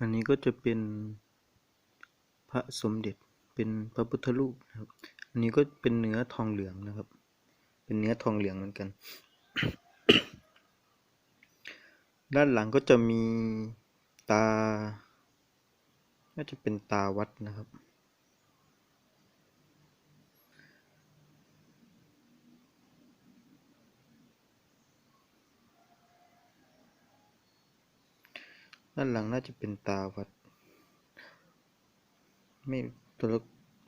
อันนี้ก็จะเป็นพระสมเด็จเป็นพระพุทธรูปนะครับ อันนี้ก็เป็นเนื้อทองเหลืองนะครับ เป็นเนื้อทองเหลืองเหมือนกัน ด้านหลังก็จะมีตา น่าจะเป็นตาวัดนะครับ ด้านหลังน่าจะเป็นตาวัด ไม่ตัว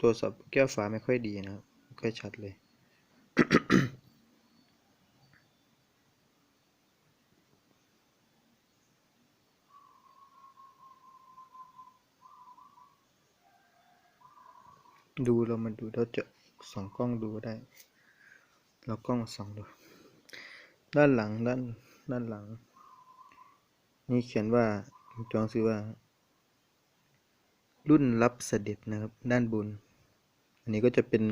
ตัวสับแก้วฟ้าไม่ค่อยดีนะครับไม่ค่อยชัดเลย ดูเรามาดูเราจะสองกล้องดูได้ เรากล้องสองดู ด้านหลังด้านด้านหลัง นี่เขียนว่า ตัวหนังสือว่า รุ่นรับเสด็จนะครับ ด้านบน อันนี้ก็จะเป็น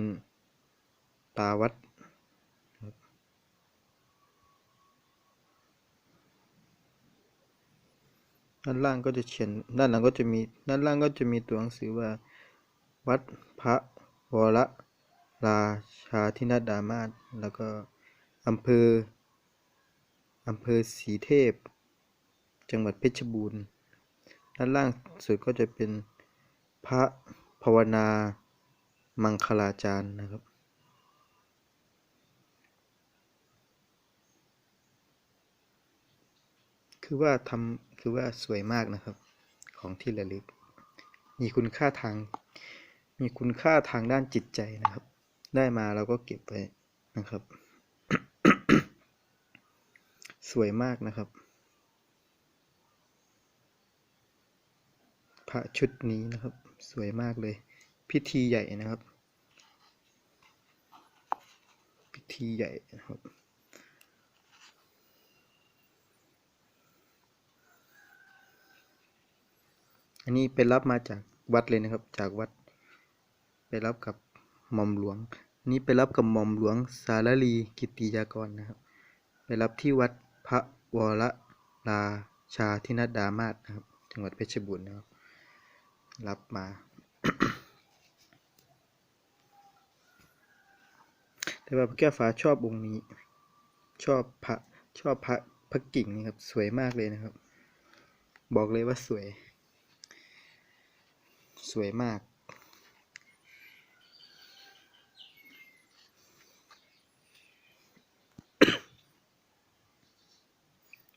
ตาวัดด้านล่างก็จะเขียนด้านหลังก็จะมีด้านล่างก็จะมีตัวหนังสือว่า วัดพระวรราชาธินาดามาศแล้วก็อำเภออำเภอศรีเทพ จังหวัดเพชรบูรณ์ ด้านล่างสุดก็จะเป็นพระภาวนามังคลาจารย์นะครับ คือว่าทำคือว่าสวยมากนะครับของที่ระลึก มีคุณค่าทาง มีคุณค่าทางด้านจิตใจนะครับ ได้มาเราก็เก็บไว้นะครับ สวยมากนะครับ พระชุดนี้นะครับ สวยมากเลย พิธีใหญ่นะครับ พิธีใหญ่นะครับอันนี้ไปรับมาจากวัดเลยนะครับ จากวัด ไปรับกับหม่อมหลวงนนี้ไปรับกับหม่อมหลวงสารลีกิติยากรนะครับ ไปรับที่วัดพระวรราชาธินัดามาศนะครับ จังหวัดเพชรบูรณ์นะครับ รับมา แต่ว่าพระแก้วฟ้าชอบองค์นี้ ชอบพระชอบพระพระกิ่งนี่ครับ สวยมากเลยนะครับ บอกเลยว่าสวย สวยมาก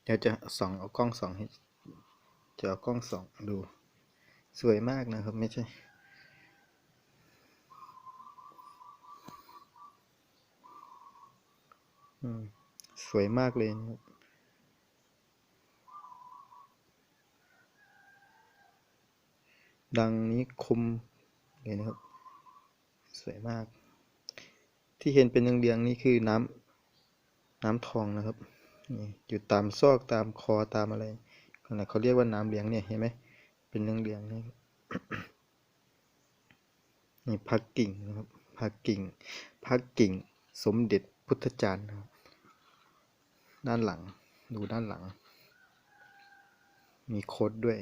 เดี๋ยวจะส่องเอากล้องส่องให้จะเอากล้องส่องดู สวยมากนะครับ ไม่ใช่อืมสวยมากเลยนะครับ ดังนี้คมเลยนะครับ สวยมาก ที่เห็นเป็นเรียงๆนี่คือน้ำน้ำทองนะครับนี่อยู่ตามซอกตามคอตามอะไรขนาดเขาเรียกว่าน้ำเหลียงเนี่ยเห็นไหม เป็นเรียงๆนี่นี่พักกิ่งนะครับพักกิ่งพักกิ่ง สมเด็จพุทธจารย์นะครับ ด้านหลังดูด้านหลัง มีโค้ดด้วย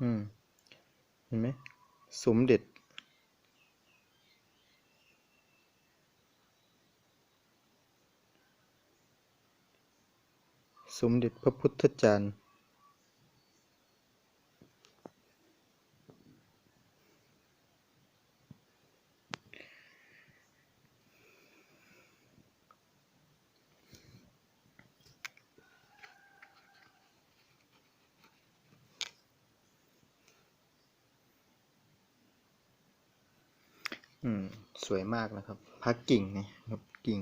อืม เห็นไหมสมเด็จ สมเด็จพระพุทธจารย์ อืม สวยมากนะครับพักกิ่งนี่ครับกิ่ง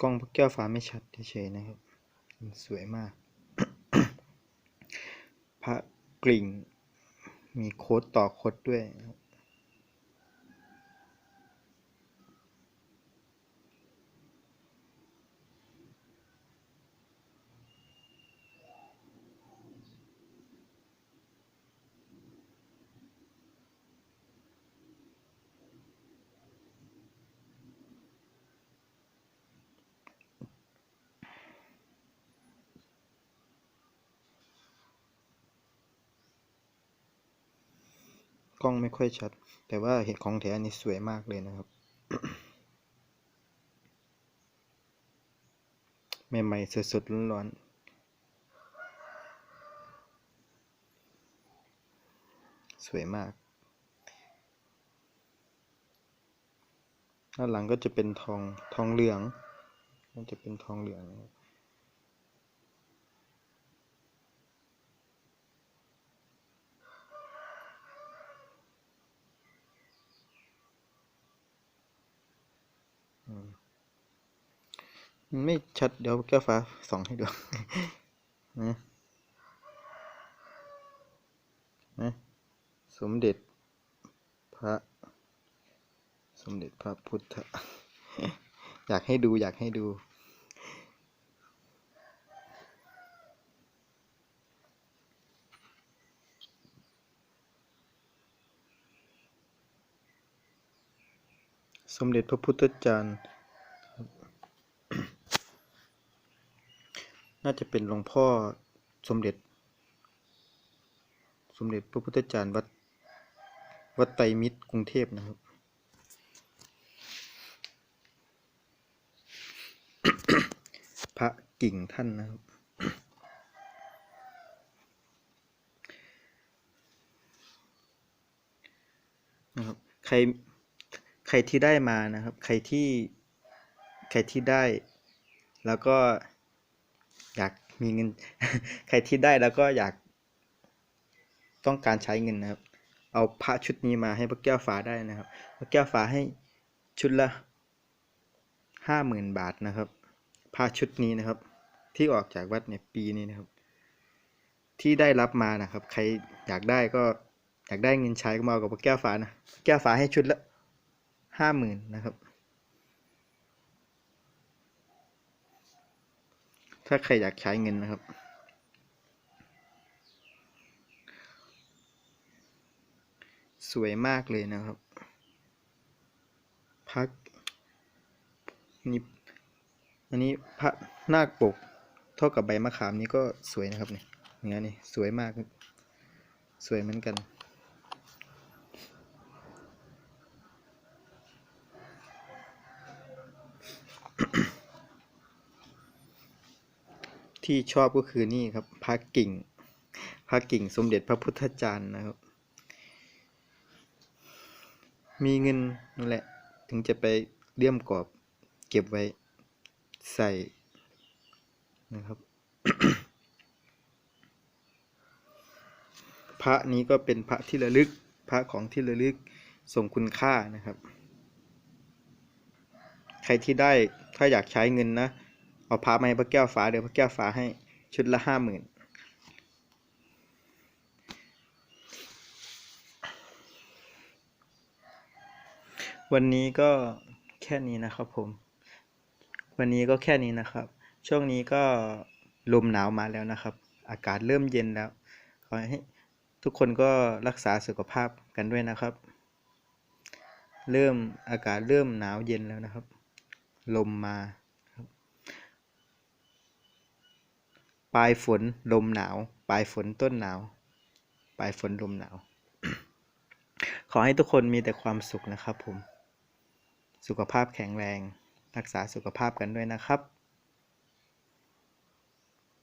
กล้องแก้วฟ้าไม่ชัดเฉยๆนะครับ สวยมาก พระกลิ่ง มีโค้ดต่อโค้ดด้วยนะครับ ล้องไม่ค่อยชัด แต่ว่าเห็นของแท้นี่สวยมากเลยนะครับใหม่ๆสดๆร้อนๆสวยมาก ด้านหลังก็จะเป็นทองทองเหลือง มันจะเป็นทองเหลืองนะครับ มันไม่ชัดเดี๋ยวแก้วฟ้าส่องให้ดูนะนะสมเด็จพระ สมเด็จพระพุทธ อยากให้ดูอยากให้ดู สมเด็จพระพุทธจารย์ น่าจะเป็นหลวงพ่อสมเด็จ สมเด็จพระพุทธจารย์วัด วัดไตรมิตรกรุงเทพนะครับพระกิ่งท่านนะครับ นะครับ ใคร ใครที่ได้มานะครับ ใครที่ใครที่ได้ แล้วก็อยากมีเงิน ใครที่ได้แล้วก็อยากต้องการใช้เงินนะครับ เอาพระชุดนี้มาให้พระแก้วฟ้าได้นะครับพระแก้วฟ้าให้ชุดละห้าหมื่นบาทนะครับพระชุดนี้นะครับ ที่ออกจากวัดในปีนี้นะครับ ที่ได้รับมานะครับ ใครอยากได้ก็อยากได้เงินใช้ก็มาเอากับพระแก้วฟ้านะพระแก้วฟ้าให้ชุดละ ห้าหมื่นนะครับ ถ้าใครอยากใช้เงินนะครับ สวยมากเลยนะครับ พักนี่อันนี้พระนาคปก เท่ากับใบมะขามนี้ก็สวยนะครับเนี่ยเนื้อนี่สวยมาก สวยเหมือนกัน ที่ชอบก็คือนี่ครับพระกิ่งพระกิ่งสมเด็จพระพุทธจารย์นะครับ มีเงินนั่นแหละ ถึงจะไปเลี่ยมกรอบเก็บไว้ใส่นะครับพระนี้ก็เป็นพระที่ระลึกพระของที่ระลึกทรงคุณค่านะครับ ใครที่ได้ถ้าอยากใช้เงินนะ เอาพระมาให้พระแก้วฟ้าเดี๋ยวพระแก้วฟ้าให้ชุดละห้าหมื่นวันนี้ก็แค่นี้นะครับผม วันนี้ก็แค่นี้นะครับ ช่วงนี้ก็ลมหนาวมาแล้วนะครับ อากาศเริ่มเย็นแล้ว ขอให้ทุกคนก็รักษาสุขภาพกันด้วยนะครับ เริ่มอากาศเริ่มหนาวเย็นแล้วนะครับ ลมมาครับ ปลายฝนลมหนาว ปลายฝนต้นหนาว ปลายฝนลมหนาว ขอให้ทุกคนมีแต่ความสุขนะครับผม สุขภาพแข็งแรง รักษาสุขภาพกันด้วยนะครับ